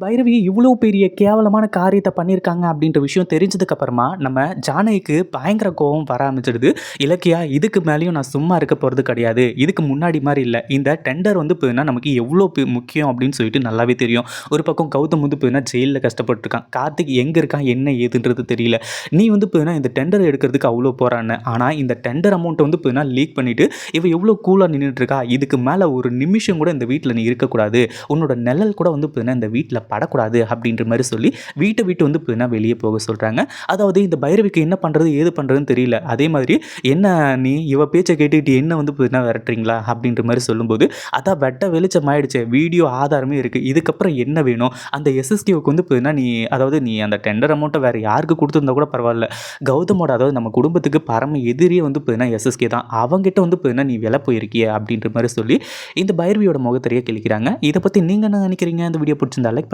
பைரவி இவ்வளோ பெரிய கேவலமான காரியத்தை பண்ணியிருக்காங்க அப்படின்ற விஷயம் தெரிஞ்சதுக்கப்புறமா நம்ம ஜானகிக்கு பயங்கர கோபம் வர ஆரம்பிச்சிடுது. இலக்கியா இதுக்கு மேலேயும் நான் சும்மா இருக்க போகிறது கிடையாது. இதுக்கு முன்னாடி மாதிரி இல்லை. இந்த டெண்டர் வந்து போயின்னா நமக்கு எவ்வளோ முக்கியம் அப்படின்னு சொல்லிட்டு நல்லாவே தெரியும். ஒரு பக்கம் கௌதம் வந்து போயின்னா ஜெயிலில் கஷ்டப்பட்டுருக்கான். கார்த்திக் எங்கே இருக்கான்? என்ன ஏதுன்றது தெரியல. நீ வந்து போயின்னா இந்த டெண்டர் எடுக்கிறதுக்கு அவ்வளோ போகிறான்னு ஆனால் இந்த டெண்டர் அமௌண்ட்டை வந்து போயின்னா லீக் பண்ணிவிட்டு இவ எவ்வளோ கூலாக நின்றுட்டுருக்கா இதுக்கு மேலே ஒரு நிமிஷம் கூட இந்த வீட்டில் நீ இருக்கக்கூடாது. உன்னோட நிழல் கூட வந்து போயின்னா இந்த வீட்டில் படக்கூடாது அப்படின்ற மாதிரி சொல்லி வீட்டை விட்டு வந்து போயின்னா வெளியே போக சொல்கிறாங்க அதாவது இந்த பைரவிக்கு என்ன பண்ணுறது ஏது பண்ணுறதுன்னு தெரியல. அதே மாதிரி என்ன நீ இவ பேச்சை கேட்டுக்கிட்டு என்ன வந்து போயின்னா விரட்டுறீங்களா அப்படின்ற மாதிரி சொல்லும்போது அதான் வெட்ட வெளிச்சம் ஆயிடுச்சு. வீடியோ ஆதாரமே இருக்குது இதுக்கப்புறம் என்ன வேணும்? அந்த எஸ்எஸ்கேவுக்கு வந்து போயின்னா நீ அதாவது நீ அந்த டெண்டர் அமௌண்ட்டை வேறு யாருக்கு கொடுத்துருந்தா கூட பரவாயில்ல. கௌதமோட அதாவது நம்ம குடும்பத்துக்கு பரம எதிரியே வந்து போயின்னா எஸ்எஸ்கே தான். அவங்ககிட்ட வந்து போயின்னா நீ விலை போயிருக்கிய அப்படின்ற மாதிரி சொல்லி இந்த பைரவியோட முகத்தறியை கிழிக்கிறாங்க. இதை பற்றி நீங்கள் என்ன நினைக்கிறீங்க? இந்த வீடியோ பிடிச்சிருந்தா லைக்